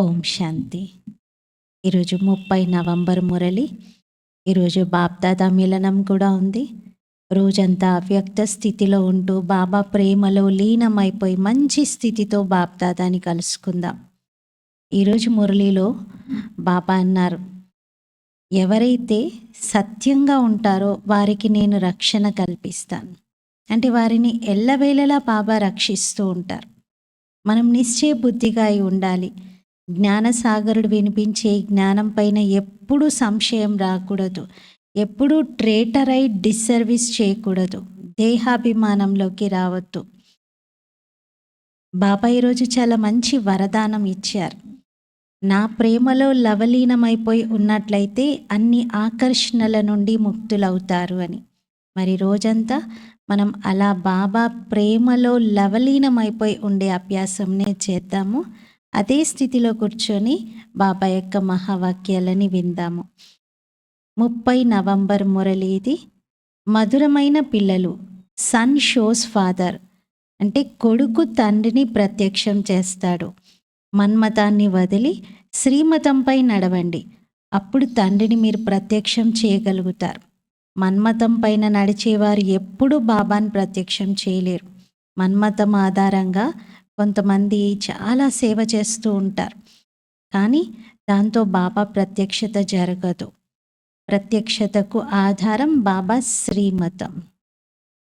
ఓం శాంతి. ఈరోజు ముప్పై నవంబర్ మురళి. ఈరోజు బాప్దాదా మిలనం కూడా ఉంది. రోజంతా అవ్యక్త స్థితిలో ఉంటూ బాబా ప్రేమలో లీనమైపోయి మంచి స్థితితో బాప్దాదాని కలుసుకుందాం. ఈరోజు మురళిలో బాబా అన్నారు ఎవరైతే సత్యంగా ఉంటారో వారికి నేను రక్షణ కల్పిస్తాను. అంటే వారిని ఎల్లవేళలా బాబా రక్షిస్తూ ఉంటారు. మనం నిశ్చయ బుద్ధిగా అయి ఉండాలి. జ్ఞానసాగరుడు వినిపించే జ్ఞానం పైన ఎప్పుడూ సంశయం రాకూడదు. ఎప్పుడూ ట్రేటరై డిస్సర్వీస్ చేయకూడదు. దేహాభిమానంలోకి రావద్దు. బాబా ఈరోజు చాలా మంచి వరదానం ఇచ్చారు. నా ప్రేమలో లవలీనమైపోయి ఉన్నట్లయితే అన్ని ఆకర్షణల నుండి ముక్తులవుతారు అని. మరి రోజంతా మనం అలా బాబా ప్రేమలో లవలీనమైపోయి ఉండే అభ్యాసంనే చేద్దాము. అదే స్థితిలో కూర్చొని బాబా యొక్క మహావాక్యాలని విందాము. ముప్పై నవంబర్ మురళి ఇది మధురమైన పిల్లలు సన్ షోస్ ఫాదర్ అంటే కొడుకు తండ్రిని ప్రత్యక్షం చేస్తాడు. మన్మతాన్ని వదిలి శ్రీమతంపై నడవండి. అప్పుడు తండ్రిని మీరు ప్రత్యక్షం చేయగలుగుతారు. మన్మతం పైన నడిచేవారు ఎప్పుడూ బాబాని ప్రత్యక్షం చేయలేరు. మన్మతం ఆధారంగా కొంతమంది చాలా సేవ చేస్తూ ఉంటారు. కానీ దాంతో బాబా ప్రత్యక్షత జరగదు. ప్రత్యక్షతకు ఆధారం బాబా శ్రీమతం.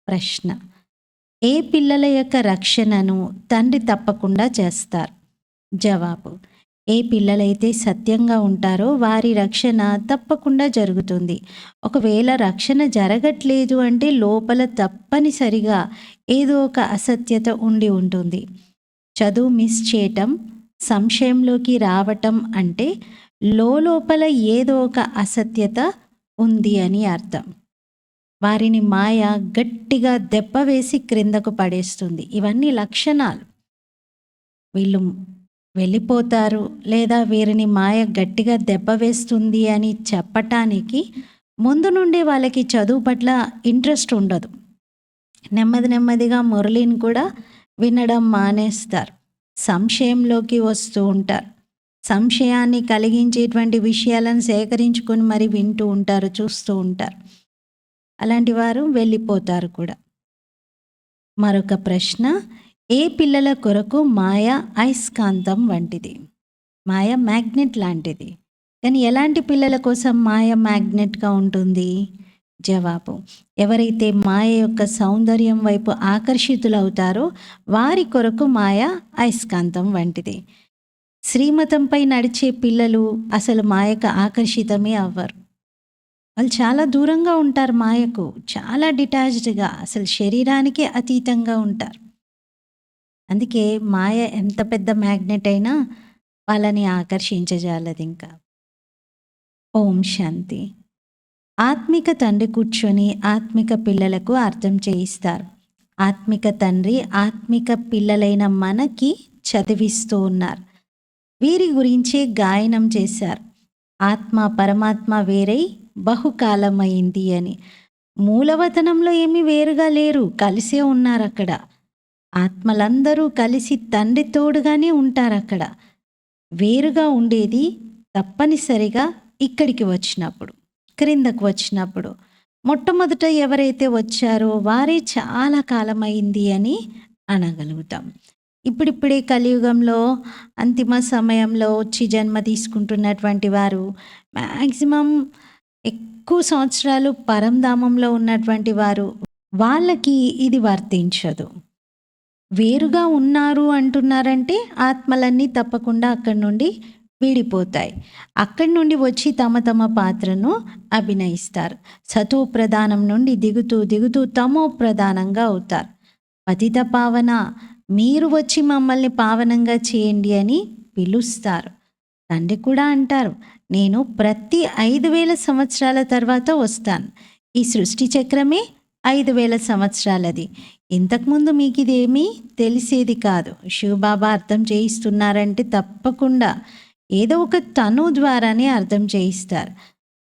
ప్రశ్న. ఏ పిల్లల యొక్క రక్షణను తండ్రి తప్పకుండా చేస్తారు? జవాబు. ఏ పిల్లలైతే సత్యంగా ఉంటారో వారి రక్షణ తప్పకుండా జరుగుతుంది. ఒకవేళ రక్షణ జరగట్లేదు అంటే లోపల తప్పనిసరిగా ఏదో ఒక అసత్యత ఉండి ఉంటుంది. చదువు మిస్ చేయటం సంశయంలోకి రావటం అంటే లోపల ఏదో ఒక అసత్యత ఉంది అని అర్థం. వారిని మాయ గట్టిగా దెబ్బ వేసి క్రిందకు పడేస్తుంది. ఇవన్నీ లక్షణాలు. వీళ్ళు వెళ్ళిపోతారు లేదా వీరిని మాయ గట్టిగా దెబ్బ వేస్తుంది అని చెప్పటానికి ముందు నుండి వాళ్ళకి చదువు పట్ల ఇంట్రెస్ట్ ఉండదు. నెమ్మది నెమ్మదిగా మురళిని కూడా వినడం మానేస్తారు. సంశయంలోకి వస్తూ ఉంటారు. సంశయాన్ని కలిగించేటువంటి విషయాలను సేకరించుకొని మరి వింటూ ఉంటారు చూస్తూ ఉంటారు. అలాంటి వారు వెళ్ళిపోతారు కూడా. మరొక ప్రశ్న ఏ పిల్లల కొరకు మాయ అయస్కాంతం వంటిది? మాయ మ్యాగ్నెట్ లాంటిది. కానీ ఎలాంటి పిల్లల కోసం మాయ మ్యాగ్నెట్గా ఉంటుంది? జవాబు. ఎవరైతే మాయ యొక్క సౌందర్యం వైపు ఆకర్షితులవుతారో వారి కొరకు మాయ అయస్కాంతం వంటిది. శ్రీమతంపై నడిచే పిల్లలు అసలు మాయకు ఆకర్షితమే అవ్వరు. వాళ్ళు చాలా దూరంగా ఉంటారు మాయకు. చాలా డిటాచ్డ్గా అసలు శరీరానికి అతీతంగా ఉంటారు. అందుకే మాయ ఎంత పెద్ద మ్యాగ్నెట్ అయినా వాళ్ళని ఆకర్షించజాలది ఇంకా ఓం శాంతి. ఆత్మిక తండ్రి కూర్చొని ఆత్మిక పిల్లలకు అర్థం చేయిస్తారు. ఆత్మిక తండ్రి ఆత్మిక పిల్లలైన మనకి చదివిస్తూ ఉన్నారు. వీరి గురించే గాయనం చేశారు. ఆత్మ పరమాత్మ వేరై బహుకాలమైంది అని. మూలవతనంలో ఏమీ వేరుగా లేరు కలిసే ఉన్నారు అక్కడ ఆత్మలందరూ కలిసి తండ్రి తోడుగానే ఉంటారు అక్కడ వేరుగా ఉండేది తప్పనిసరిగా ఇక్కడికి వచ్చినప్పుడు. క్రిందకు వచ్చినప్పుడు మొట్టమొదట ఎవరైతే వచ్చారో వారే చాలా కాలమైంది అని అనగలుగుతాం. ఇప్పుడిప్పుడే కలియుగంలో అంతిమ సమయంలో వచ్చి జన్మ తీసుకుంటున్నటువంటి వారు మ్యాక్సిమం ఎక్కువ సంవత్సరాలు పరంధామంలో ఉన్నటువంటి వారు వాళ్ళకి ఇది వర్తించదు. వేరుగా ఉన్నారు అంటున్నారంటే ఆత్మలన్నీ తప్పకుండా అక్కడి నుండి విడిపోతాయి. అక్కడి నుండి వచ్చి తమ తమ పాత్రను అభినయిస్తారు. సతో ప్రధానం నుండి దిగుతూ దిగుతూ తమో ప్రధానంగా అవుతారు. పతిత పావన మీరు వచ్చి మమ్మల్ని పావనంగా చేయండి అని పిలుస్తారు. తండ్రి కూడా అంటారు నేను ప్రతి ఐదు వేల సంవత్సరాల తర్వాత వస్తాను. ఈ సృష్టి చక్రమే ఐదు వేల సంవత్సరాలది. ఇంతకుముందు మీకు ఇదేమీ తెలిసేది కాదు. శివబాబా అర్థం చేయిస్తున్నారంటే తప్పకుండా. ఏదో ఒక తను ద్వారానే అర్థం చేయిస్తారు.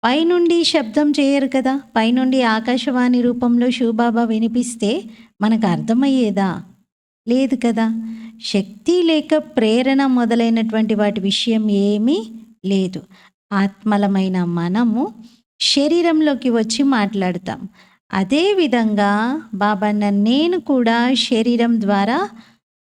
పైనుండి శబ్దం చేయరు కదా. పైనుండి ఆకాశవాణి రూపంలో శివబాబా వినిపిస్తే మనకు అర్థమయ్యేదా? లేదు కదా. శక్తి లేక ప్రేరణ మొదలైనటువంటి వాటి విషయం ఏమీ లేదు. ఆత్మలమైన మనము శరీరంలోకి వచ్చి మాట్లాడతాం. అదేవిధంగా బాబన్న నేను కూడా శరీరం ద్వారా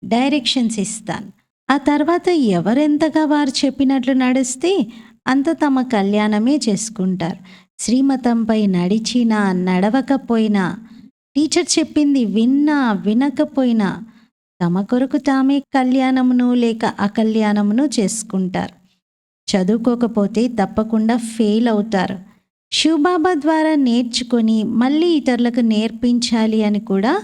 డైరెక్షన్స్ ఇస్తాను. ఆ తర్వాత ఎవరెంతగా వారు చెప్పినట్లు నడిస్తే అంత తమ కళ్యాణమే చేసుకుంటారు. శ్రీమతంపై నడిచినా నడవకపోయినా టీచర్ చెప్పింది విన్నా వినకపోయినా తమ కొరకు తామే కళ్యాణమును లేక అకళ్యాణమును చేసుకుంటారు. చదువుకోకపోతే తప్పకుండా ఫెయిల్ అవుతారు. శివబాబా ద్వారా నేర్చుకొని మళ్ళీ ఇతరులకు నేర్పించాలి అని కూడా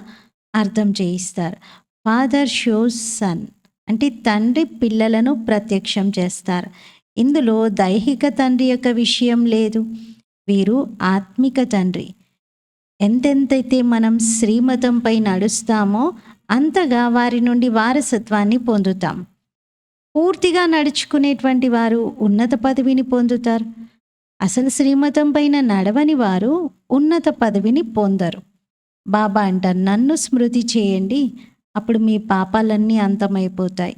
అర్థం చేయిస్తారు. Father shows son. అంటే తండ్రి పిల్లలను ప్రత్యక్షం చేస్తారు. ఇందులో దైహిక తండ్రి యొక్క విషయం లేదు. వీరు ఆత్మిక తండ్రి. ఎంతెంతైతే మనం శ్రీమతంపై నడుస్తామో అంతగా వారి నుండి వారసత్వాన్ని పొందుతాం. పూర్తిగా నడుచుకునేటువంటి వారు ఉన్నత పదవిని పొందుతారు. అసలు శ్రీమతం పైన నడవని వారు ఉన్నత పదవిని పొందరు. బాబా అంటారు నన్ను స్మృతి చేయండి అప్పుడు మీ పాపాలన్నీ అంతమైపోతాయి.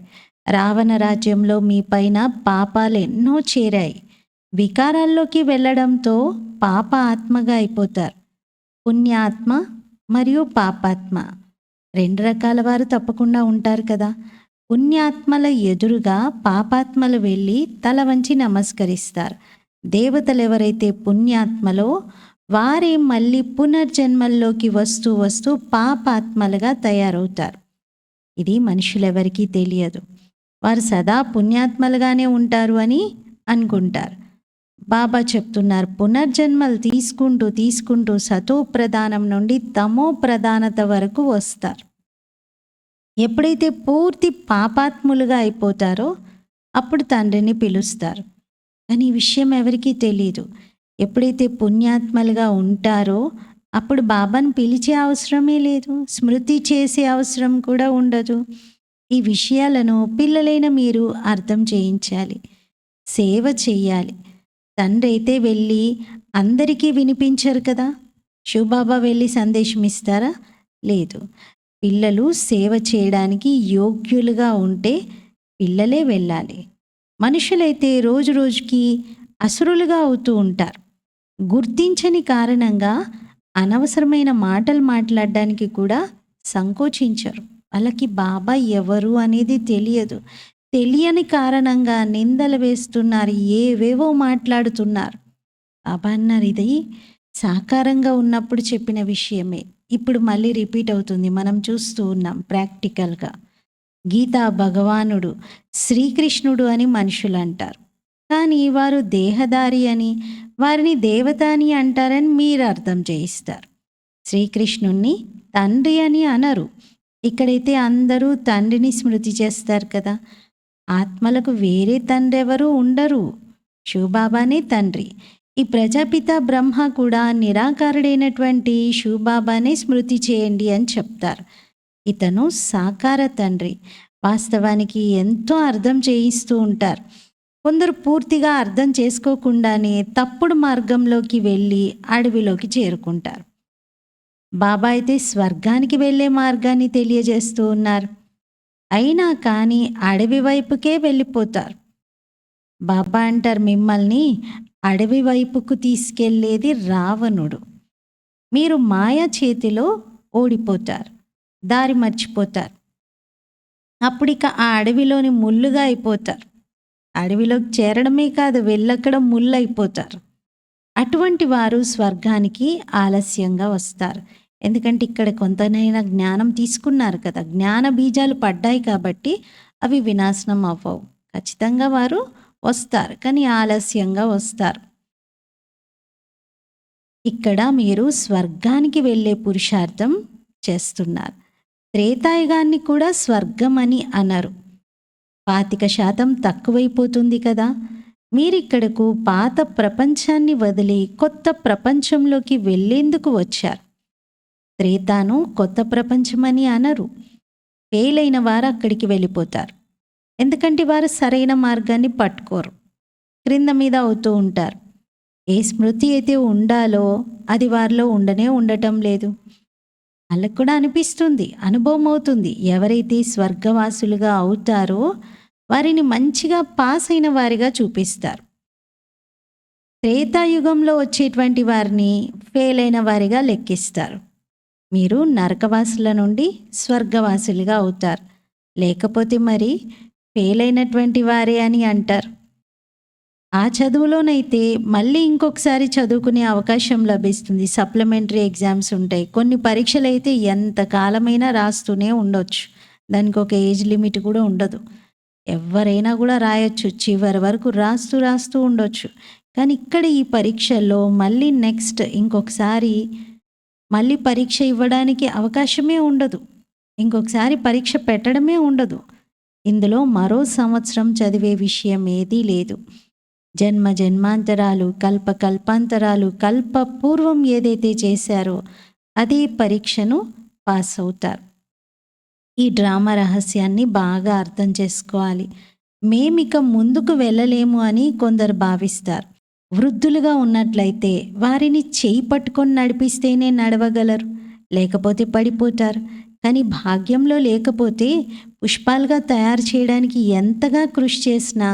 రావణ రాజ్యంలో మీ పైన పాపాలు ఎన్నో చేరాయి. వికారాల్లోకి వెళ్ళడంతో పాప ఆత్మగా అయిపోతారు. పుణ్యాత్మ మరియు పాపాత్మ. రెండు రకాల వారు తప్పకుండా ఉంటారు కదా. పుణ్యాత్మల ఎదురుగా పాపాత్మలు వెళ్ళి తల వంచి నమస్కరిస్తారు. దేవతలు ఎవరైతే పుణ్యాత్మలో వారే మళ్ళీ పునర్జన్మల్లోకి వస్తూ వస్తూ పాపాత్మలుగా తయారవుతారు. ఇది మనుషులెవరికీ తెలియదు. వారు సదా పుణ్యాత్మలుగానే ఉంటారు అని అనుకుంటారు. బాబా చెప్తున్నారు పునర్జన్మలు తీసుకుంటూ తీసుకుంటూ సతో ప్రధానం నుండి తమో ప్రధానత వరకు వస్తారు. ఎప్పుడైతే పూర్తి పాపాత్ములుగా అయిపోతారో అప్పుడు తండ్రిని పిలుస్తారు. కానీ ఈ విషయం ఎవరికీ తెలియదు ఎప్పుడైతే పుణ్యాత్మలుగా ఉంటారో అప్పుడు బాబాను పిలిచే అవసరమే లేదు స్మృతి చేసే అవసరం కూడా ఉండదు. ఈ విషయాలను పిల్లలైన మీరు అర్థం చేయించాలి సేవ చేయాలి. తండ్రి అయితే వెళ్ళి అందరికీ వినిపించరు కదా? శివబాబా వెళ్ళి సందేశం ఇస్తారా? లేదు. పిల్లలు సేవ చేయడానికి యోగ్యులుగా ఉంటే పిల్లలే వెళ్ళాలి. మనుషులైతే రోజు రోజుకి అసురులుగా అవుతూ ఉంటారు. గుర్తించని కారణంగా అనవసరమైన మాటలు మాట్లాడడానికి కూడా సంకోచించరు. వాళ్ళకి బాబా ఎవరు అనేది తెలియదు. తెలియని కారణంగా నిందలు వేస్తున్నారు ఏవేవో మాట్లాడుతున్నారు. బాబా అన్నారు ఇది సాకారంగా ఉన్నప్పుడు చెప్పిన విషయమే. ఇప్పుడు మళ్ళీ రిపీట్ అవుతుంది. మనం చూస్తూ ఉన్నాం ప్రాక్టికల్గా. గీతా భగవానుడు శ్రీకృష్ణుడు అని మనుషులు అంటారు కానీ వారు దేహదారి అని వారిని దేవత అని అంటారని మీరు అర్థం చేయిస్తారు. శ్రీకృష్ణుణ్ణి తండ్రి అని అనరు. ఇక్కడైతే అందరూ తండ్రిని స్మృతి చేస్తారు కదా. ఆత్మలకు వేరే తండ్రి ఎవరు ఉండరు. శివబాబానే తండ్రి. ఈ ప్రజాపిత బ్రహ్మ కూడా నిరాకారుడైనటువంటి శివబాబానే స్మృతి చేయండి అని చెప్తారు. ఇతను సాకార తండ్రి. వాస్తవానికి ఎంతో అర్థం చేయిస్తూ ఉంటారు. కొందరు పూర్తిగా అర్థం చేసుకోకుండానే తప్పుడు మార్గంలోకి వెళ్ళి అడవిలోకి చేరుకుంటారు. బాబా అయితే స్వర్గానికి వెళ్ళే మార్గాన్ని తెలియజేస్తూ ఉన్నారు. అయినా కానీ అడవి వైపుకే వెళ్ళిపోతారు. బాబా అంటారు మిమ్మల్ని అడవి వైపుకు తీసుకెళ్ళేది రావణుడు. మీరు మాయ చేతిలో ఓడిపోతారు దారి మర్చిపోతారు. అప్పుడిక ఆ అడవిలోని ముళ్ళుగా అయిపోతారు. అడవిలోకి చేరడమే కాదు వెళ్ళక్కడ ముళ్ళైపోతారు అయిపోతారు అటువంటి వారు స్వర్గానికి ఆలస్యంగా వస్తారు. ఎందుకంటే ఇక్కడ కొంతనైనా జ్ఞానం తీసుకున్నారు కదా. జ్ఞాన బీజాలు పడ్డాయి కాబట్టి అవి వినాశనం అవ్వవు. ఖచ్చితంగా వారు వస్తారు కానీ ఆలస్యంగా వస్తారు. ఇక్కడ మీరు స్వర్గానికి వెళ్ళే పురుషార్థం చేస్తున్నారు. త్రేతాయుగాన్ని కూడా స్వర్గం అని అనరు. పాతిక శాతం తక్కువైపోతుంది కదా. మీరిక్కడకు పాత ప్రపంచాన్ని వదిలి కొత్త ప్రపంచంలోకి వెళ్ళేందుకు వచ్చారు. త్రేతాను కొత్త ప్రపంచమని అనరు. ఫెయిల్ అయిన వారు అక్కడికి వెళ్ళిపోతారు. ఎందుకంటే వారు సరైన మార్గాన్ని పట్టుకోరు. క్రింద మీద అవుతూ ఉంటారు. ఏ స్మృతి అయితే ఉండాలో అది వారిలో ఉండనే ఉండటం లేదు. వాళ్ళకు కూడా అనిపిస్తుంది. అనుభవం అవుతుంది ఎవరైతే స్వర్గవాసులుగా అవుతారో వారిని మంచిగా పాస్ అయిన వారిగా చూపిస్తారు. త్రేతాయుగంలో వచ్చేటువంటి వారిని ఫెయిల్ అయిన వారిగా లెక్కిస్తారు. మీరు నరకవాసుల నుండి స్వర్గవాసులుగా అవుతారు. లేకపోతే మరి ఫెయిల్ అయినటువంటి వారే అని అంటారు. ఆ చదువులోనైతే మళ్ళీ ఇంకొకసారి చదువుకునే అవకాశం లభిస్తుంది. సప్లిమెంటరీ ఎగ్జామ్స్ ఉంటాయి. కొన్ని పరీక్షలు అయితే ఎంత కాలమైనా రాస్తూనే ఉండొచ్చు. దానికి ఒక ఏజ్ లిమిట్ కూడా ఉండదు. ఎవరైనా కూడా రాయొచ్చు. చివరి వరకు రాస్తూ రాస్తూ ఉండొచ్చు. కానీ ఇక్కడ ఈ పరీక్షల్లో మళ్ళీ నెక్స్ట్ ఇంకొకసారి మళ్ళీ పరీక్ష ఇవ్వడానికి అవకాశమే ఉండదు. ఇంకొకసారి పరీక్ష పెట్టడమే ఉండదు. ఇందులో మరో సంవత్సరం చదివే విషయం ఏదీ లేదు. జన్మ జన్మాంతరాలు కల్ప కల్పాంతరాలు కల్ప పూర్వం ఏదైతే చేశారో అదే పరీక్షను పాస్ అవుతారు ఈ డ్రామా రహస్యాన్ని బాగా అర్థం చేసుకోవాలి. మేమిక ముందుకు వెళ్ళలేము అని కొందరు భావిస్తారు. వృద్ధులుగా ఉన్నట్లయితే వారిని చేయి పట్టుకొని నడిపిస్తేనే నడవగలరు లేకపోతే పడిపోతారు. కానీ భాగ్యంలో లేకపోతే పుష్పాలుగా తయారు చేయడానికి ఎంతగా కృషి చేసినా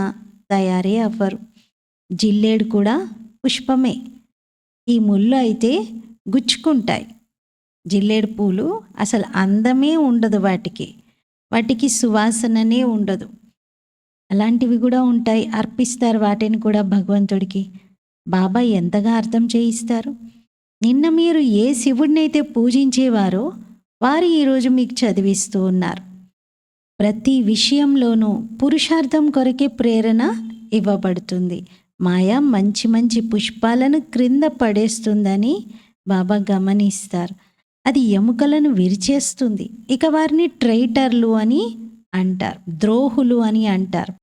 తయారే అవ్వరు. జిల్లేడు కూడా పుష్పమే. ఈ ముళ్ళు అయితే గుచ్చుకుంటాయి. జిల్లేడు పూలు అసలు అందమే ఉండదు వాటికి. వాటికి సువాసననే ఉండదు. అలాంటివి కూడా ఉంటాయి. అర్పిస్తారు వాటిని కూడా భగవంతుడికి. బాబా ఎంతగా అర్థం చేయిస్తారు? నిన్న మీరు ఏ శివుడినైతే పూజించేవారో వారు ఈరోజు మీకు చదివిస్తూ ఉన్నారు. ప్రతి విషయంలోనూ పురుషార్థం కొరకే ప్రేరణ ఇవ్వబడుతుంది. మాయ మంచి మంచి పుష్పాలను క్రింద పడేస్తుందని బాబా గమనిస్తారు. అది ఎముకలను విరిచేస్తుంది. ఇక వారిని ట్రైటర్లు అని అంటారు. ద్రోహులు అని అంటారు.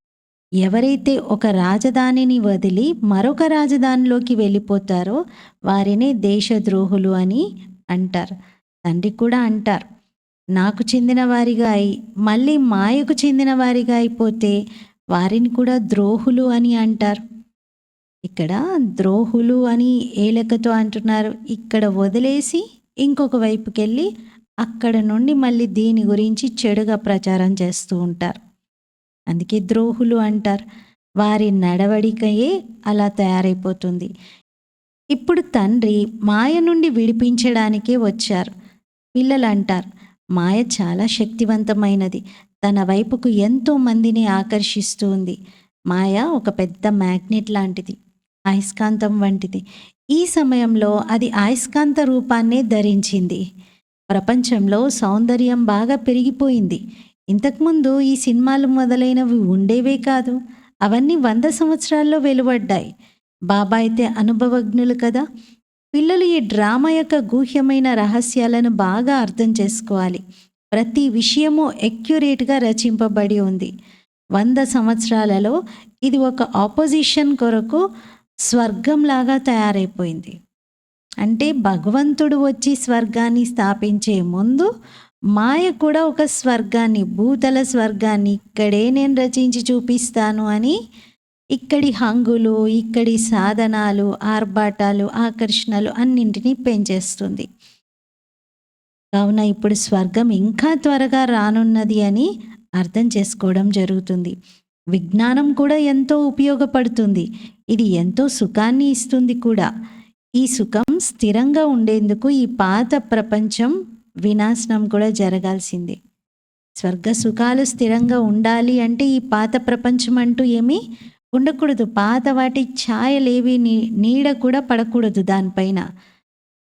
ఎవరైతే ఒక రాజధానిని వదిలి మరొక రాజధానిలోకి వెళ్ళిపోతారో వారినే దేశద్రోహులు అని అంటారు. తండ్రి కూడా అంటారు. నాకు చెందిన వారిగా అయి మళ్ళీ మాయకు చెందిన వారిగా అయిపోతే వారిని కూడా ద్రోహులు అని అంటారు. ఇక్కడ ద్రోహులు అని ఏ లెక్కతో అంటున్నారు. ఇక్కడ వదిలేసి ఇంకొక వైపుకి వెళ్ళి అక్కడ నుండి మళ్ళీ దీని గురించి చెడుగా ప్రచారం చేస్తూ ఉంటారు. అందుకే ద్రోహులు అంటారు. వారి నడవడికయే అలా తయారైపోతుంది. ఇప్పుడు తండ్రి మాయ నుండి విడిపించడానికే వచ్చారు. పిల్లలు అంటారు మాయ చాలా శక్తివంతమైనది. తన వైపుకు ఎంతో మందిని ఆకర్షిస్తుంది మాయ ఒక పెద్ద మ్యాగ్నెట్ లాంటిది. అయస్కాంతం వంటిది. ఈ సమయంలో అది అయస్కాంత రూపాన్నే ధరించింది. ప్రపంచంలో సౌందర్యం బాగా పెరిగిపోయింది. ఇంతకుముందు ఈ సినిమాలు మొదలైనవి ఉండేవే కాదు. అవన్నీ వంద సంవత్సరాల్లో వెలువడ్డాయి. బాబా అయితే అనుభవజ్ఞులు కదా. పిల్లలు ఈ డ్రామా యొక్క గూహ్యమైన రహస్యాలను బాగా అర్థం చేసుకోవాలి. ప్రతి విషయము ఎక్యురేట్గా రచింపబడి ఉంది. వంద సంవత్సరాలలో ఇది ఒక ఆపోజిషన్ కొరకు స్వర్గంలాగా తయారైపోయింది. అంటే భగవంతుడు వచ్చి స్వర్గాన్ని స్థాపించే ముందు మాయ కూడా ఒక స్వర్గాన్ని భూతల స్వర్గాన్ని ఇక్కడే నేను రచించి చూపిస్తాను అని ఇక్కడి హంగులు ఇక్కడి సాధనాలు ఆర్భాటాలు ఆకర్షణలు అన్నింటినీ పెంచేస్తుంది. కావున ఇప్పుడు స్వర్గం ఇంకా త్వరగా రానున్నది అని అర్థం చేసుకోవడం జరుగుతుంది. విజ్ఞానం కూడా ఎంతో ఉపయోగపడుతుంది. ఇది ఎంతో సుఖాన్ని ఇస్తుంది కూడా. ఈ సుఖం స్థిరంగా ఉండేందుకు ఈ పాత ప్రపంచం వినాశనం కూడా జరగాల్సిందే. స్వర్గ సుఖాలు స్థిరంగా ఉండాలి అంటే ఈ పాత ప్రపంచం అంటూ ఏమీ ఉండకూడదు. పాత వాటి ఛాయలేవి నీ నీడ కూడా పడకూడదు దానిపైన.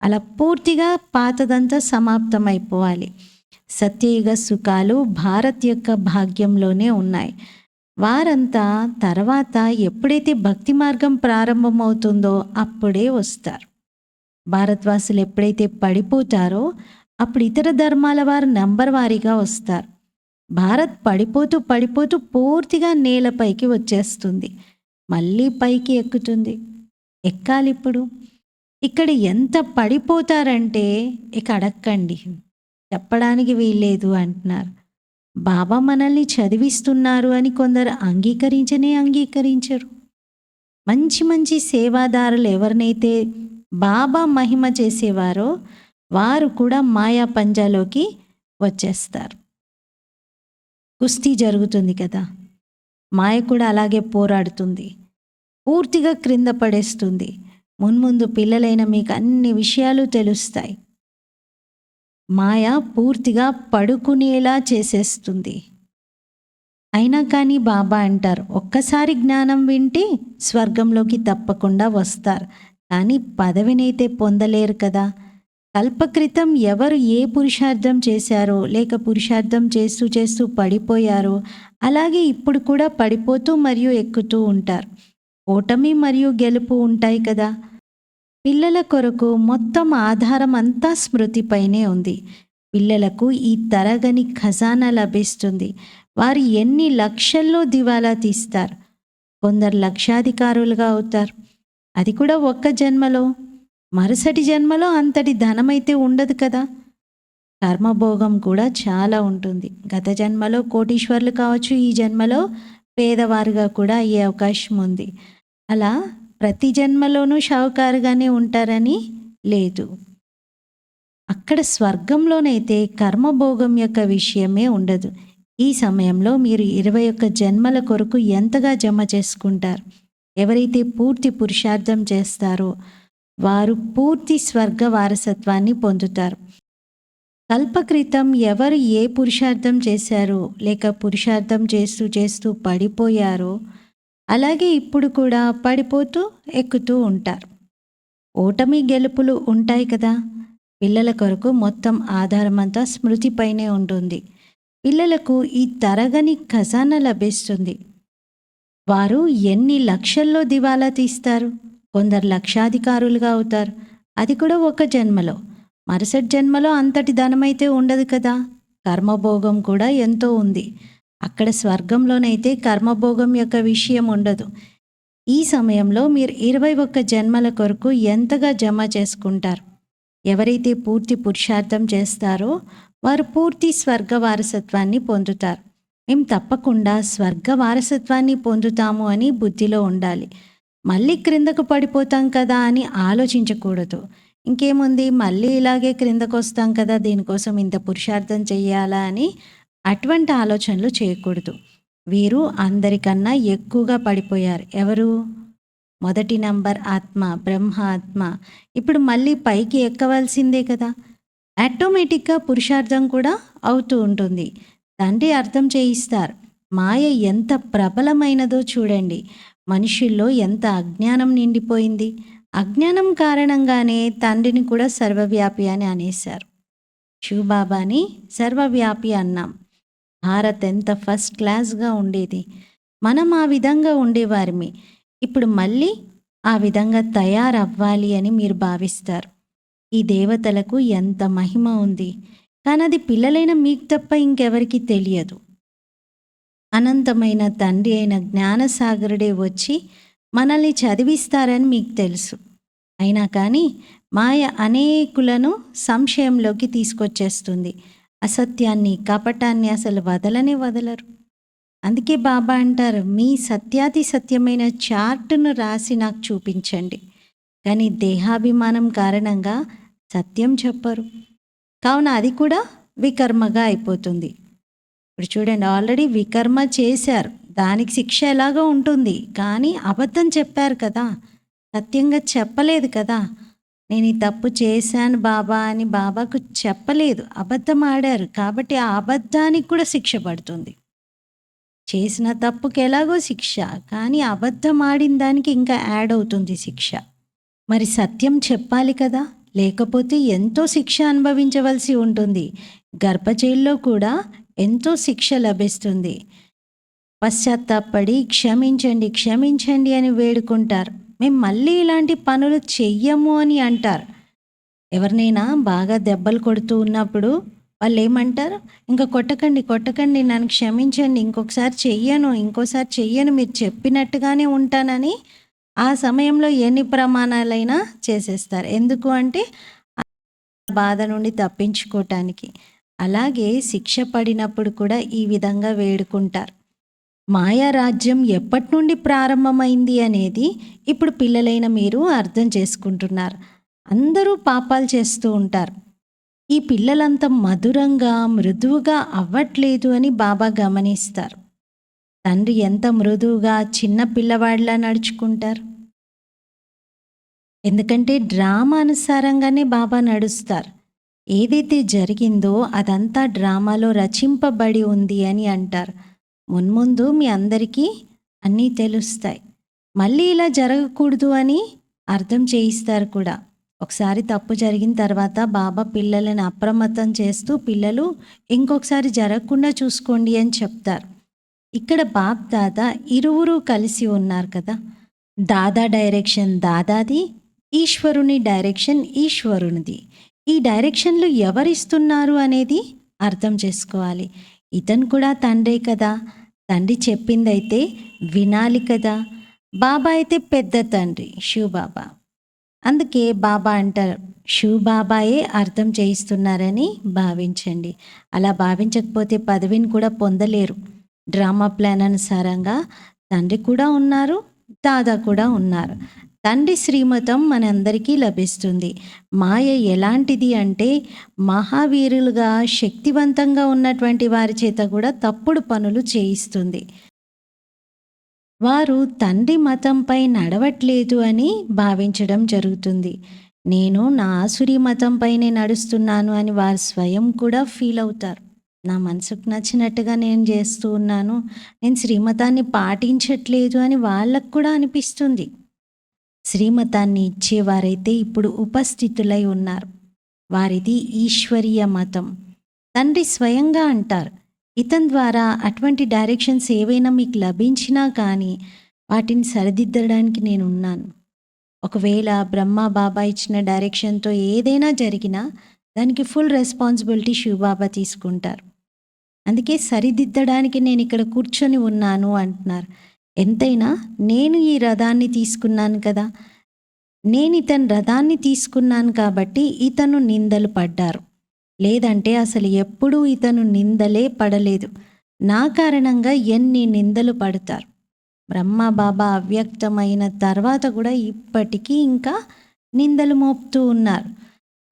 అలా పూర్తిగా పాతదంతా సమాప్తం అయిపోవాలి సత్యయుగ సుఖాలు భారత్ యొక్క భాగ్యంలోనే ఉన్నాయి. వారంతా తర్వాత ఎప్పుడైతే భక్తి మార్గం ప్రారంభమవుతుందో అప్పుడే వస్తారు. భారత్వాసులు ఎప్పుడైతే పడిపోతారో అప్పుడు ఇతర ధర్మాల వారు నంబర్ వారీగా వస్తారు. భారత్ పడిపోతూ పడిపోతూ పూర్తిగా నేలపైకి వచ్చేస్తుంది. మళ్ళీ పైకి ఎక్కుతుంది. ఎక్కాలి ఇప్పుడు. ఇక్కడ ఎంత పడిపోతారంటే ఇక అడక్కండి. చెప్పడానికి వీల్లేదు అంటున్నారు. బాబా మనల్ని చదివిస్తున్నారు అని కొందరు అంగీకరించనే అంగీకరించరు. మంచి మంచి సేవాదారులు ఎవరినైతే బాబా మహిమ చేసేవారో వారు కూడా మాయా పంజాలోకి వచ్చేస్తారు. కుస్తీ జరుగుతుంది కదా. మాయ కూడా అలాగే పోరాడుతుంది. పూర్తిగా క్రింద పడేస్తుంది. మున్ముందు పిల్లలైన మీకు అన్ని విషయాలు తెలుస్తాయి. మాయ పూర్తిగా పడుకునేలా చేసేస్తుంది. అయినా కానీ బాబా అంటారు ఒక్కసారి జ్ఞానం వింటే స్వర్గంలోకి తప్పకుండా వస్తారు. కానీ పదవినైతే పొందలేరు కదా. కల్పక్రితం ఎవరు ఏ పురుషార్థం చేశారో లేక పురుషార్థం చేస్తూ చేస్తూ పడిపోయారో అలాగే ఇప్పుడు కూడా పడిపోతూ మరియు ఎక్కుతూ ఉంటారు. ఓటమి మరియు గెలుపు ఉంటాయి కదా. పిల్లల కొరకు మొత్తం ఆధారం అంతా స్మృతిపైనే ఉంది. పిల్లలకు ఈ తరగని ఖజానా లభిస్తుంది. వారు ఎన్ని లక్షల్లో దివాలా తీస్తారు? కొందరు లక్షాధికారులుగా అవుతారు. అది కూడా ఒక్క జన్మలో. మరుసటి జన్మలో అంతటి ధనమైతే ఉండదు కదా? కర్మభోగం కూడా చాలా ఉంటుంది. గత జన్మలో కోటీశ్వర్లు కావచ్చు ఈ జన్మలో పేదవారుగా కూడా అయ్యే అవకాశం ఉంది. అలా ప్రతి జన్మలోనూ షావుకారుగానే ఉంటారని లేదు. అక్కడ స్వర్గంలోనైతే కర్మభోగం యొక్క విషయమే ఉండదు. ఈ సమయంలో మీరు ఇరవై ఒక్క జన్మల కొరకు ఎంతగా జమ చేసుకుంటారు? ఎవరైతే పూర్తి పురుషార్థం చేస్తారో వారు పూర్తి స్వర్గ వారసత్వాన్ని పొందుతారు. కల్పక్రితం ఎవరు ఏ పురుషార్థం చేశారో లేక పురుషార్థం చేస్తూ చేస్తూ పడిపోయారో అలాగే ఇప్పుడు కూడా పడిపోతూ ఎక్కుతూ ఉంటారు. ఓటమి గెలుపులు ఉంటాయి కదా. పిల్లల కొరకు మొత్తం ఆధారమంతా స్మృతిపైనే ఉంటుంది. పిల్లలకు ఈ తరగని ఖజానా లభిస్తుంది. వారు ఎన్ని లక్షల్లో దివాలా తీస్తారు? కొందరు లక్షాధికారులుగా అవుతారు. అది కూడా ఒక జన్మలో. మరుసటి జన్మలో అంతటి ధనమైతే ఉండదు కదా. కర్మభోగం కూడా ఎంతో ఉంది. అక్కడ స్వర్గంలోనైతే కర్మభోగం యొక్క విషయం ఉండదు. ఈ సమయంలో మీరు ఇరవై ఒక్క జన్మల కొరకు ఎంతగా జమ చేసుకుంటారు? ఎవరైతే పూర్తి పురుషార్థం చేస్తారో వారు పూర్తి స్వర్గ వారసత్వాన్ని పొందుతారు. మేము తప్పకుండా స్వర్గ వారసత్వాన్ని పొందుతాము అని బుద్ధిలో ఉండాలి. మళ్ళీ క్రిందకు పడిపోతాం కదా అని ఆలోచించకూడదు. ఇంకేముంది? మళ్ళీ ఇలాగే క్రిందకు వస్తాం కదా దీనికోసం ఇంత పురుషార్థం చెయ్యాలా అని అటువంటి ఆలోచనలు చేయకూడదు. వీరు అందరికన్నా ఎక్కువగా పడిపోయారు. ఎవరు? మొదటి నంబర్ ఆత్మ బ్రహ్మ ఆత్మ. ఇప్పుడు మళ్ళీ పైకి ఎక్కవలసిందే కదా? ఆటోమేటిక్గా పురుషార్థం కూడా అవుతూ ఉంటుంది. తండ్రి అర్థం చేయిస్తారు. మాయ ఎంత ప్రబలమైనదో చూడండి. మనుషుల్లో ఎంత అజ్ఞానం నిండిపోయింది. అజ్ఞానం కారణంగానే తండ్రిని కూడా సర్వవ్యాపి అని అనేశారు. శివబాబాని సర్వవ్యాపి అన్నాం. భారత్ ఎంత ఫస్ట్ క్లాస్గా ఉండేది. మనం ఆ విధంగా ఉండేవారిమి. ఇప్పుడు మళ్ళీ ఆ విధంగా తయారవ్వాలి అని మీరు భావిస్తారు. ఈ దేవతలకు ఎంత మహిమ ఉంది. కానీ అది పిల్లలైన మీకు తప్ప ఇంకెవరికి తెలియదు. అనంతమైన తండ్రి అయిన జ్ఞానసాగరుడే వచ్చి మనల్ని చదివిస్తారని మీకు తెలుసు. అయినా కానీ మాయ అనేకులను సంశయంలోకి తీసుకొచ్చేస్తుంది. అసత్యాన్ని కపటాన్ని అసలు వదలనే వదలరు. అందుకే బాబా అంటారు మీ సత్యాతి సత్యమైన చార్టును రాసి నాకు చూపించండి. కానీ దేహాభిమానం కారణంగా సత్యం చెప్పరు. కావున అది కూడా వికర్మగా అయిపోతుంది. ఇప్పుడు చూడండి ఆల్రెడీ వికర్మ చేశారు. దానికి శిక్ష ఎలాగో ఉంటుంది. కానీ అబద్ధం చెప్పారు కదా. సత్యంగా చెప్పలేదు కదా. నేను ఈ తప్పు చేశాను బాబా అని బాబాకు చెప్పలేదు. అబద్ధం ఆడారు. కాబట్టి ఆ అబద్ధానికి కూడా శిక్ష పడుతుంది. చేసిన తప్పుకి ఎలాగో శిక్ష. కానీ అబద్ధం ఆడిన దానికి ఇంకా యాడ్ అవుతుంది శిక్ష. మరి సత్యం చెప్పాలి కదా? లేకపోతే ఎంతో శిక్ష అనుభవించవలసి ఉంటుంది. గర్భజైల్లో కూడా ఎంతో శిక్ష లభిస్తుంది. పశ్చాత్తాపడి క్షమించండి క్షమించండి అని వేడుకుంటారు. మేము మళ్ళీ ఇలాంటి పనులు చెయ్యము అని అంటారు. ఎవరినైనా బాగా దెబ్బలు కొడుతూ ఉన్నప్పుడు వాళ్ళు ఏమంటారు ఇంకా కొట్టకండి కొట్టకండి నన్ను క్షమించండి ఇంకొకసారి చెయ్యను ఇంకోసారి చెయ్యను మీరు చెప్పినట్టుగానే ఉంటానని ఆ సమయంలో ఎన్ని ప్రమాణాలైనా చేసేస్తారు. ఎందుకు అంటే బాధ నుండి తప్పించుకోవటానికి అలాగే శిక్ష పడినప్పుడు కూడా ఈ విధంగా వేడుకుంటారు. మాయారాజ్యం ఎప్పటి నుండి ప్రారంభమైంది అనేది ఇప్పుడు పిల్లలైన మీరు అర్థం చేసుకుంటున్నారు. అందరూ పాపాలు చేస్తూ ఉంటారు. ఈ పిల్లలంత మధురంగా మృదువుగా అవ్వట్లేదు అని బాబా గమనిస్తారు. తండ్రి ఎంత మృదువుగా చిన్న పిల్లవాడిలా నడుచుకుంటారు. ఎందుకంటే డ్రామా అనుసారంగానే బాబా నడుస్తారు. ఏదైతే జరిగిందో అదంతా డ్రామాలో రచింపబడి ఉంది అని అంటారు. మున్ముందు మీ అందరికీ అన్నీ తెలుస్తాయి. మళ్ళీ ఇలా జరగకూడదు అని అర్థం చేయిస్తారు కూడా. ఒకసారి తప్పు జరిగిన తర్వాత బాబా పిల్లలను అప్రమత్తం చేస్తూ పిల్లలు ఇంకొకసారి జరగకుండా చూసుకోండి అని చెప్తారు. ఇక్కడ బాప్ దాదా ఇరువురు కలిసి ఉన్నారు కదా. దాదా డైరెక్షన్ దాదాది ఈశ్వరుని డైరెక్షన్ ఈశ్వరునిది. ఈ డైరెక్షన్లు ఎవరిస్తున్నారు అనేది అర్థం చేసుకోవాలి. ఇతను కూడా తండ్రే కదా. తండ్రి చెప్పిందైతే వినాలి కదా. బాబా అయితే పెద్ద తండ్రి శివ్ బాబా అందుకే బాబా అంటారు శివ్ బాబాయే అర్థం చేయిస్తున్నారని భావించండి. అలా భావించకపోతే పదవిని కూడా పొందలేరు. డ్రామా ప్లాన్ అనుసారంగా తండ్రి కూడా ఉన్నారు దాదా కూడా ఉన్నారు. తండ్రి శ్రీమతం మనందరికీ లభిస్తుంది. మాయ ఎలాంటిది అంటే మహావీరులుగా శక్తివంతంగా ఉన్నటువంటి వారి చేత కూడా తప్పుడు పనులు చేయిస్తుంది. వారు తండ్రి మతంపై నడవట్లేదు అని భావించడం జరుగుతుంది. నేను నా ఆసురి మతంపైనే నడుస్తున్నాను అని వారు స్వయం కూడా ఫీల్ అవుతారు. నా మనసుకు నచ్చినట్టుగా నేను చేస్తూ ఉన్నాను. నేను శ్రీమతాన్ని పాటించట్లేదు అని వాళ్ళకు కూడా అనిపిస్తుంది. శ్రీమతాన్ని ఇచ్చేవారైతే ఇప్పుడు ఉపస్థితులై ఉన్నారు. వారిది ఈశ్వరీయ మతం. తండ్రి స్వయంగా అంటారు ఇతని ద్వారా అటువంటి డైరెక్షన్స్ ఏవైనా మీకు లభించినా కానీ వాటిని సరిదిద్దడానికి నేను ఉన్నాను ఒకవేళ బ్రహ్మ బాబా ఇచ్చిన డైరెక్షన్తో ఏదైనా జరిగినా దానికి ఫుల్ రెస్పాన్సిబిలిటీ శివబాబా తీసుకుంటారు. అందుకే సరిదిద్దడానికి నేను ఇక్కడ కూర్చొని ఉన్నాను అంటున్నారు. ఎంతైనా నేను ఈ రథాన్ని తీసుకున్నాను కదా. నేను ఇతని రథాన్ని తీసుకున్నాను కాబట్టి ఇతను నిందలు పడ్డారు. లేదంటే అసలు ఎప్పుడూ ఇతను నిందలే పడలేదు. నా కారణంగా ఎన్ని నిందలు పడతారు. బ్రహ్మ బాబా అవ్యక్తమైన తర్వాత కూడా ఇప్పటికీ ఇంకా నిందలు మోపుతూ ఉన్నారు.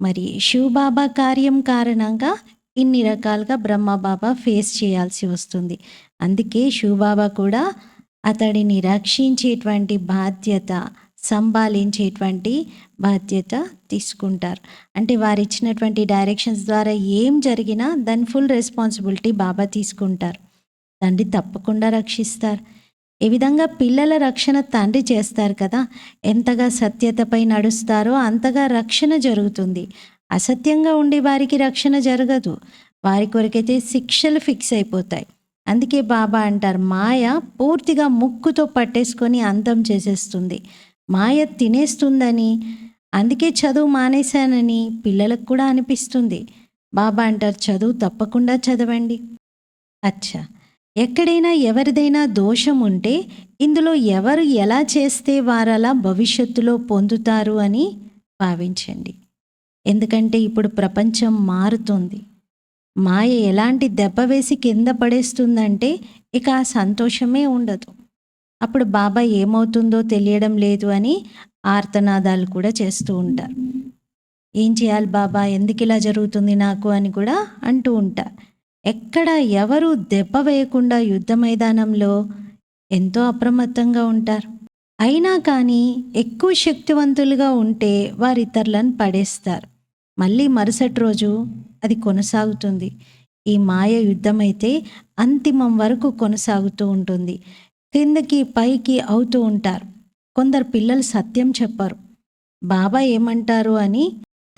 మరి శివబాబా కార్యం కారణంగా ఇన్ని రకాలుగా బ్రహ్మ బాబా ఫేస్ చేయాల్సి వస్తుంది. అందుకే శివబాబా కూడా అతడిని రక్షించేటువంటి బాధ్యత సంభాలించేటువంటి బాధ్యత తీసుకుంటారు. అంటే వారు ఇచ్చినటువంటి డైరెక్షన్స్ ద్వారా ఏం జరిగినా దాని ఫుల్ రెస్పాన్సిబిలిటీ బాబా తీసుకుంటారు. తండ్రి తప్పకుండా రక్షిస్తారు. ఈ విధంగా పిల్లల రక్షణ తండ్రి చేస్తారు కదా ఎంతగా సత్యతపై నడుస్తారో అంతగా రక్షణ జరుగుతుంది. అసత్యంగా ఉండే వారికి రక్షణ జరగదు. వారి కొరకైతే శిక్షలు ఫిక్స్ అయిపోతాయి. అందుకే బాబా అంటారు మాయ పూర్తిగా ముక్కుతో పట్టేసుకొని అంతం చేసేస్తుంది. మాయ తినేస్తుందని అందుకే చదువు మానేశానని పిల్లలకు కూడా అనిపిస్తుంది బాబా అంటారు చదువు తప్పకుండా చదవండి. అచ్చా. ఎక్కడైనా ఎవరిదైనా దోషం ఉంటే ఇందులో ఎవరు ఎలా చేస్తే వారలా భవిష్యత్తులో పొందుతారు అని భావించండి. ఎందుకంటే ఇప్పుడు ప్రపంచం మారుతుంది. మాయ ఎలాంటి దెబ్బ వేసి కింద పడేస్తుందంటే ఇక ఆ సంతోషమే ఉండదు. అప్పుడు బాబా ఏమవుతుందో తెలియడం లేదు అని ఆర్తనాదాలు కూడా చేస్తూ ఉంటారు. ఏం చేయాలి బాబా? ఎందుకు ఇలా జరుగుతుంది నాకు అని కూడా అంటూ ఉంటారు. ఎక్కడ ఎవరు దెబ్బ వేయకుండా యుద్ధ మైదానంలో ఎంతో అప్రమత్తంగా ఉంటారు. అయినా కానీ ఎక్కువ శక్తివంతులుగా ఉంటే వారు ఇతరులను పడేస్తారు. మళ్ళీ మరుసటి రోజు అది కొనసాగుతుంది. ఈ మాయ యుద్ధం అయితే అంతిమం వరకు కొనసాగుతూ ఉంటుంది. కిందకి పైకి అవుతూ ఉంటారు. కొందరు పిల్లలు సత్యం చెప్పరు. బాబా ఏమంటారు? అని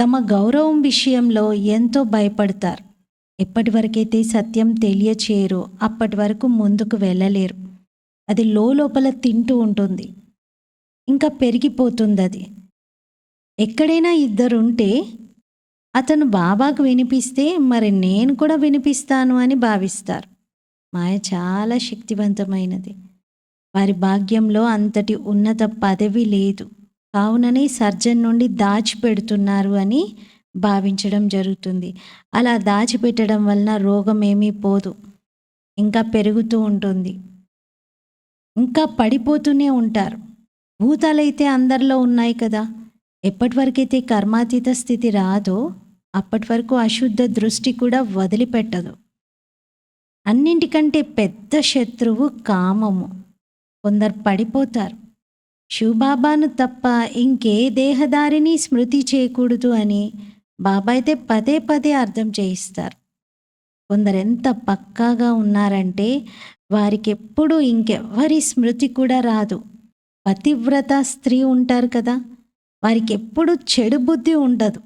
తమ గౌరవం విషయంలో ఎంతో భయపడతారు. ఎప్పటి వరకైతే సత్యం తెలియచేయరో అప్పటి వరకు ముందుకు వెళ్ళలేరు. అది లోపల తింటూ ఉంటుంది. ఇంకా పెరిగిపోతుంది అది ఎక్కడైనా ఇద్దరుంటే అతను బాబాకు వినిపిస్తే మరి నేను కూడా వినిపిస్తాను అని భావిస్తారు. మాయ చాలా శక్తివంతమైనది. వారి భాగ్యంలో అంతటి ఉన్నత పదవి లేదు. కావుననే సర్జన్ నుండి దాచిపెడుతున్నారు అని భావించడం జరుగుతుంది. అలా దాచిపెట్టడం వలన రోగం ఏమీ పోదు. ఇంకా పెరుగుతూ ఉంటుంది. ఇంకా పడిపోతూనే ఉంటారు. భూతాలైతే అందరిలో ఉన్నాయి కదా. ఎప్పటి వరకైతే కర్మాతీత స్థితి రాదో అప్పటి వరకు అశుద్ధ దృష్టి కూడా వదిలిపెట్టదు. అన్నింటికంటే పెద్ద శత్రువు కామము. కొందరు పడిపోతారు. శివబాబాను తప్ప ఇంకే దేహదారిని స్మృతి చేయకూడదు అని బాబా అయితే పదే పదే అర్థం చేయిస్తారు. కొందరు ఎంత పక్కాగా ఉన్నారంటే వారికి ఇంకెవ్వరి స్మృతి కూడా రాదు. పతివ్రత స్త్రీ ఉంటారు కదా. వారికి ఎప్పుడు చెడు బుద్ధి ఉండదు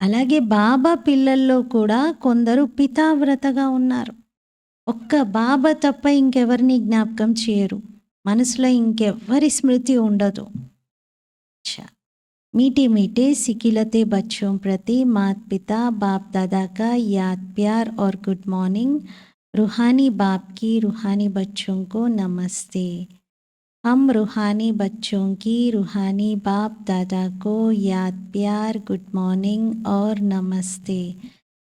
అలాగే బాబా పిల్లల్లో కూడా కొందరు పితావ్రతగా ఉన్నారు ఒక్క బాబా తప్ప ఇంకెవరిని జ్ఞాపకం చేయరు మనసులో ఇంకెవ్వరి స్మృతి ఉండదు अच्छा मीठे मीठे सिकिलते बच्चों प्रति माता पिता बाप दादा का याद प्यार और गुड मॉर्निंग रूहानी बाप की रूहानी बच्चों को नमस्ते हम रूहानी बच्चों की रूहानी बाप दादा को याद प्यार गुड मॉर्निंग और नमस्ते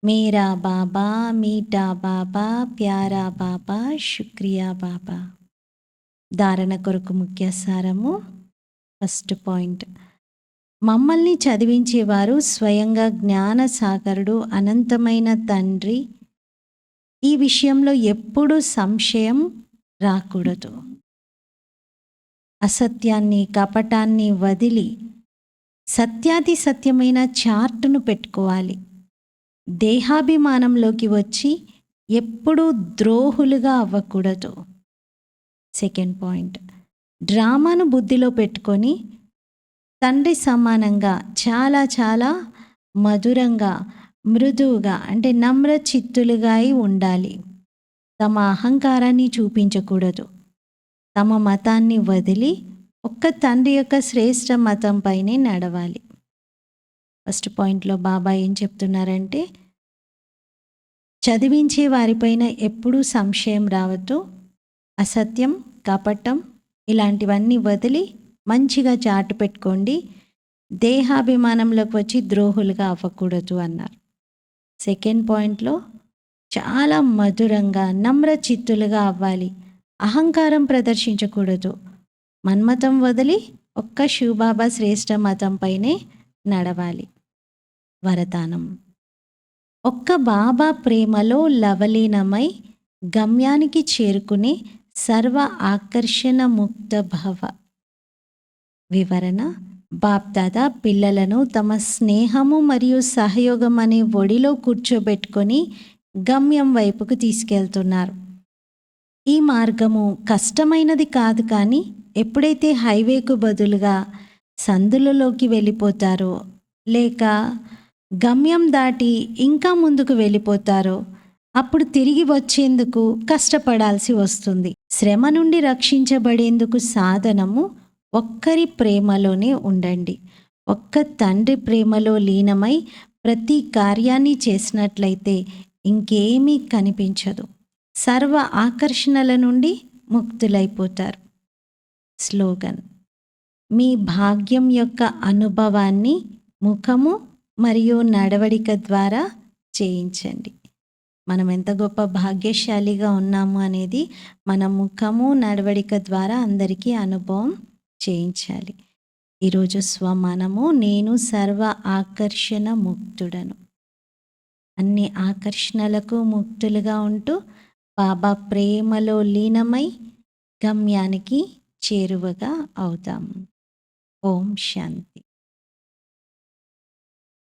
मेरा बाबा मीठा बाबा प्यारा बाबा शुक्रिया बाबा ధారణ కొరకు ముఖ్య సారము ఫస్ట్ పాయింట్ మమ్మల్ని చదివించేవారు స్వయంగా జ్ఞాన సాగరుడు అనంతమైన తండ్రి ఈ విషయంలో ఎప్పుడూ సంశయం రాకూడదు అసత్యాన్ని కపటాన్ని వదిలి సత్యాది సత్యమైన చార్టును పెట్టుకోవాలి. దేహాభిమానంలోకి వచ్చి ఎప్పుడూ ద్రోహులుగా అవ్వకూడదు. Second point. డ్రామాను బుద్ధిలో పెట్టుకొని తండ్రి సమానంగా చాలా చాలా మధురంగా మృదువుగా అంటే నమ్ర చిత్తులుగా అయి ఉండాలి. తమ అహంకారాన్ని చూపించకూడదు. తమ మతాన్ని వదిలి ఒక్క తండ్రి యొక్క శ్రేష్ట మతంపైనే నడవాలి. ఫస్ట్ పాయింట్లో బాబా ఏం చెప్తున్నారంటే చదివించే వారిపైన ఎప్పుడూ సంశయం రావద్దు అసత్యం కపటం ఇలాంటివన్నీ వదిలి మంచిగా చాటు పెట్టుకోండి దేహాభిమానంలోకి వచ్చి ద్రోహులుగా అవ్వకూడదు అన్నారు. సెకండ్ పాయింట్లో చాలా మధురంగా నమ్రచిత్తులుగా అవ్వాలి. అహంకారం ప్రదర్శించకూడదు. మన్మతం వదిలి ఒక్క శివబాబా శ్రేష్ఠ మతంపైనే నడవాలి. వరదానం. ఒక్క బాబా ప్రేమలో లవలీనమై గమ్యానికి చేరుకునే సర్వ ఆకర్షణ ముక్త భవ. వివరణ. బాప్దాదా పిల్లలను తమ స్నేహము మరియు సహయోగం అనే ఒడిలో కూర్చోబెట్టుకొని గమ్యం వైపుకు తీసుకెళ్తున్నారు. ఈ మార్గము కష్టమైనది కాదు కానీ ఎప్పుడైతే హైవేకు బదులుగా సందులలోకి వెళ్ళిపోతారో లేక గమ్యం దాటి ఇంకా ముందుకు వెళ్ళిపోతారో అప్పుడు తిరిగి వచ్చేందుకు కష్టపడాల్సి వస్తుంది. శ్రమ నుండి రక్షించబడేందుకు సాధనము ఒక్కరి ప్రేమలోనే ఉండండి. ఒక్క తండ్రి ప్రేమలో లీనమై ప్రతి కార్యాన్ని చేసినట్లయితే ఇంకేమీ కనిపించదు. సర్వ ఆకర్షణల నుండి ముక్తులైపోతారు. స్లోగన్. మీ భాగ్యం యొక్క అనుభవాన్ని ముఖము మరియు నడవడిక ద్వారా చేయించండి. మనం ఎంత గొప్ప భాగ్యశాలిగా ఉన్నాము అనేది మన ముఖము నడవడిక ద్వారా అందరికీ అనుభవం చేయించాలి. ఈరోజు స్వమనము నేను సర్వ ఆకర్షణ ముక్తుడను. అన్ని ఆకర్షణలకు ముక్తులుగా ఉంటూ బాబా ప్రేమలో లీనమై గమ్యానికి చేరువగా అవుతాము ఓం శాంతి.